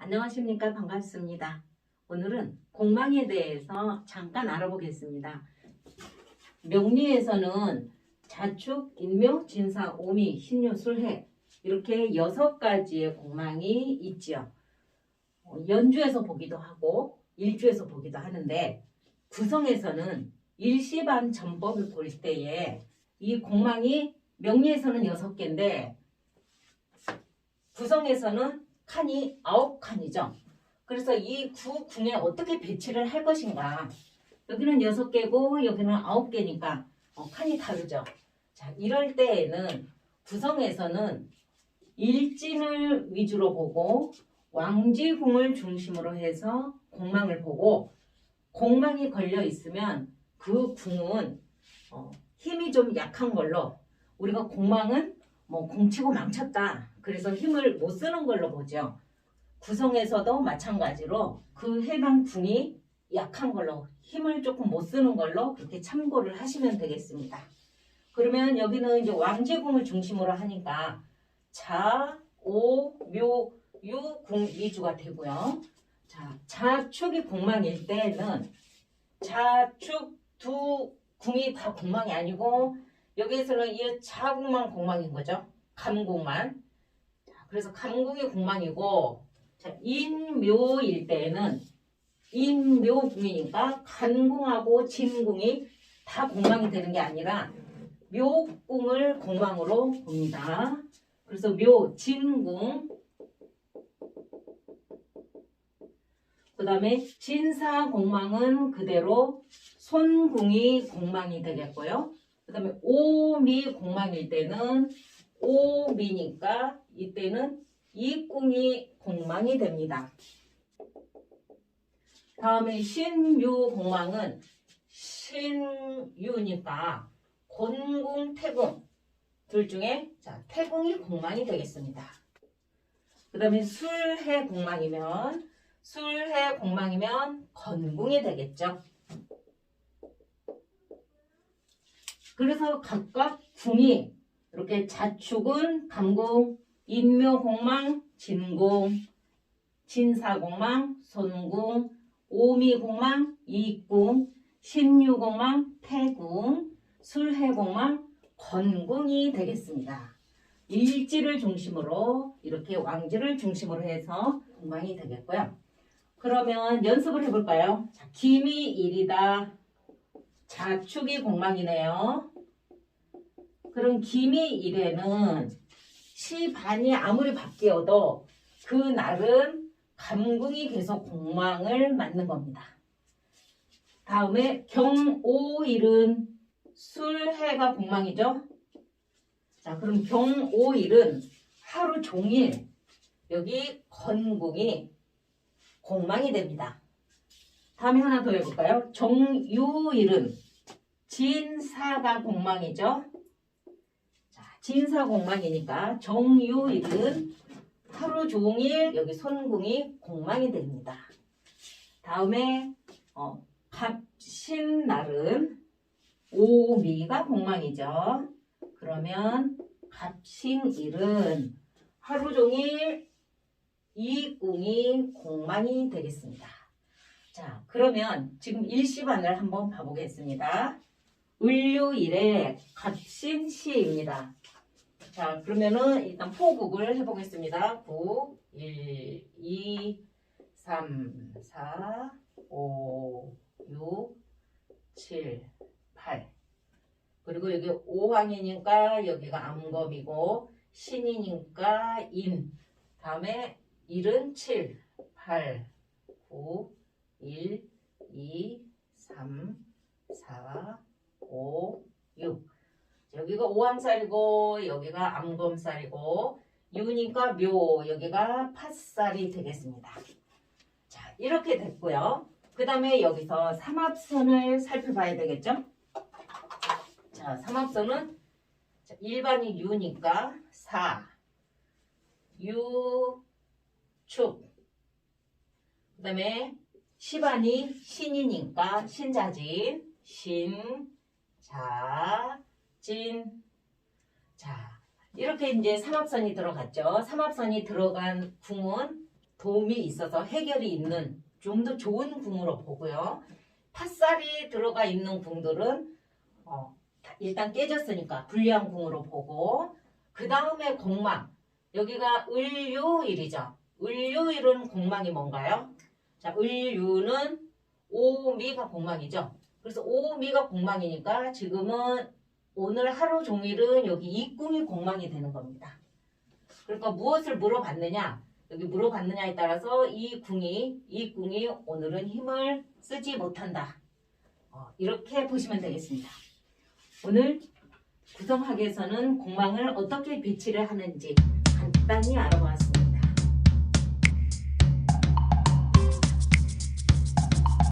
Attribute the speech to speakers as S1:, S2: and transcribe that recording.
S1: 안녕하십니까 반갑습니다. 오늘은 공망에 대해서 잠깐 알아보겠습니다. 명리에서는 자축, 인묘, 진사, 오미, 신유, 술해 이렇게 여섯 가지의 공망이 있지요. 어, 연주에서 보기도 하고 일주에서 보기도 하는데 구성에서는 일시반 전법을 볼 때에 이 공망이 명리에서는 여섯 개인데 구성에서는 칸이 아홉 칸이죠. 그래서 이 구 궁에 어떻게 배치를 할 것인가. 여기는 여섯 개고 여기는 아홉 개니까 어, 칸이 다르죠. 자, 이럴 때에는 구성에서는 일진을 위주로 보고 왕지궁을 중심으로 해서 공망을 보고 공망이 걸려 있으면 그 궁은 어, 힘이 좀 약한 걸로 우리가 공망은 뭐 공치고 망쳤다. 그래서 힘을 못 쓰는 걸로 보죠. 구성에서도 마찬가지로 그 해당 궁이 약한 걸로 힘을 조금 못 쓰는 걸로 그렇게 참고를 하시면 되겠습니다. 그러면 여기는 이제 왕제궁을 중심으로 하니까 자, 오, 묘, 유, 궁 위주가 되고요. 자, 자축이 공망일 때는 자축 두 궁이 다 공망이 아니고 여기에서는 이 자궁만 공망인 거죠. 감궁만. 자, 그래서 감궁이 공망이고 자, 인묘일 때는 인묘궁이니까 간궁하고 진궁이 다 공망이 되는 게 아니라 묘궁을 공망으로 봅니다. 그래서 묘, 진궁 그 다음에 진사 공망은 그대로 손궁이 공망이 되겠고요. 그 다음에 오미 공망일 때는 오미니까 이때는 이궁이 공망이 됩니다. 다음에 신유 공망은 신유니까 곤궁, 태궁 둘 중에 자 태궁이 공망이 되겠습니다. 그 다음에 술해 공망이면 술해 공망이면 건궁이 되겠죠. 그래서 각각 궁이 이렇게 자축은 감궁, 인묘공망, 진궁, 진사공망, 손궁, 오미공망, 이궁, 신유공망, 태궁, 술해공망, 건궁이 되겠습니다. 일지를 중심으로 이렇게 왕지를 중심으로 해서 공망이 되겠고요. 그러면 연습을 해볼까요? 자, 김이 일이다. 자축이 공망이네요. 그럼 김이 일에는 시반이 아무리 바뀌어도 그 날은 감궁이 계속 공망을 맞는 겁니다. 다음에 경오일은 술해가 공망이죠. 자, 그럼 경오일은 하루 종일 여기 건궁이 공망이 됩니다. 다음에 하나 더 해볼까요? 정유일은 진사가 공망이죠. 자, 진사 공망이니까 정유일은 하루 종일 여기 손궁이 공망이 됩니다. 다음에 어, 갑신날은 오미가 공망이죠. 그러면 갑신일은 하루 종일 이궁이 공망이 되겠습니다. 자, 그러면 지금 일시반을 한번 봐보겠습니다. 을류일의 갑신시입니다. 자, 그러면은 일단 포국을 해보겠습니다. 9, 1, 2, 3, 4, 5, 6, 7, 8. 그리고 여기 오황이니까 여기가 암검이고 신이니까 인. 다음에 1은 7, 8, 9, 1, 2, 3, 4, 5, 6. 여기가 오한살이고 여기가 암검살이고 유니까 묘 여기가 팥살이 되겠습니다. 자 이렇게 됐고요. 그 다음에 여기서 삼합선을 살펴봐야 되겠죠? 자 삼합선은 자, 일반이 유니까 4 유, 축. 그 다음에 시반이 신이니까 신자진, 신, 자, 이렇게 이제 삼합선이 들어갔죠. 삼합선이 들어간 궁은 도움이 있어서 해결이 있는 좀 더 좋은 궁으로 보고요. 팥살이 들어가 있는 궁들은 어, 다- 일단 깨졌으니까 불리한 궁으로 보고 그 다음에 공망 여기가 을유일이죠. 을유일은 공망이 뭔가요? 자, 을유는 오미가 공망이죠. 그래서 오미가 공망이니까 지금은 오늘 하루 종일은 여기 이궁이 공망이 되는 겁니다. 그러니까 무엇을 물어봤느냐? 여기 물어봤느냐에 따라서 이 궁이 이 궁이 오늘은 힘을 쓰지 못한다. 어, 이렇게 보시면 되겠습니다. 오늘 구성학에서는 공망을 어떻게 배치를 하는지 간단히 알아보았습니다.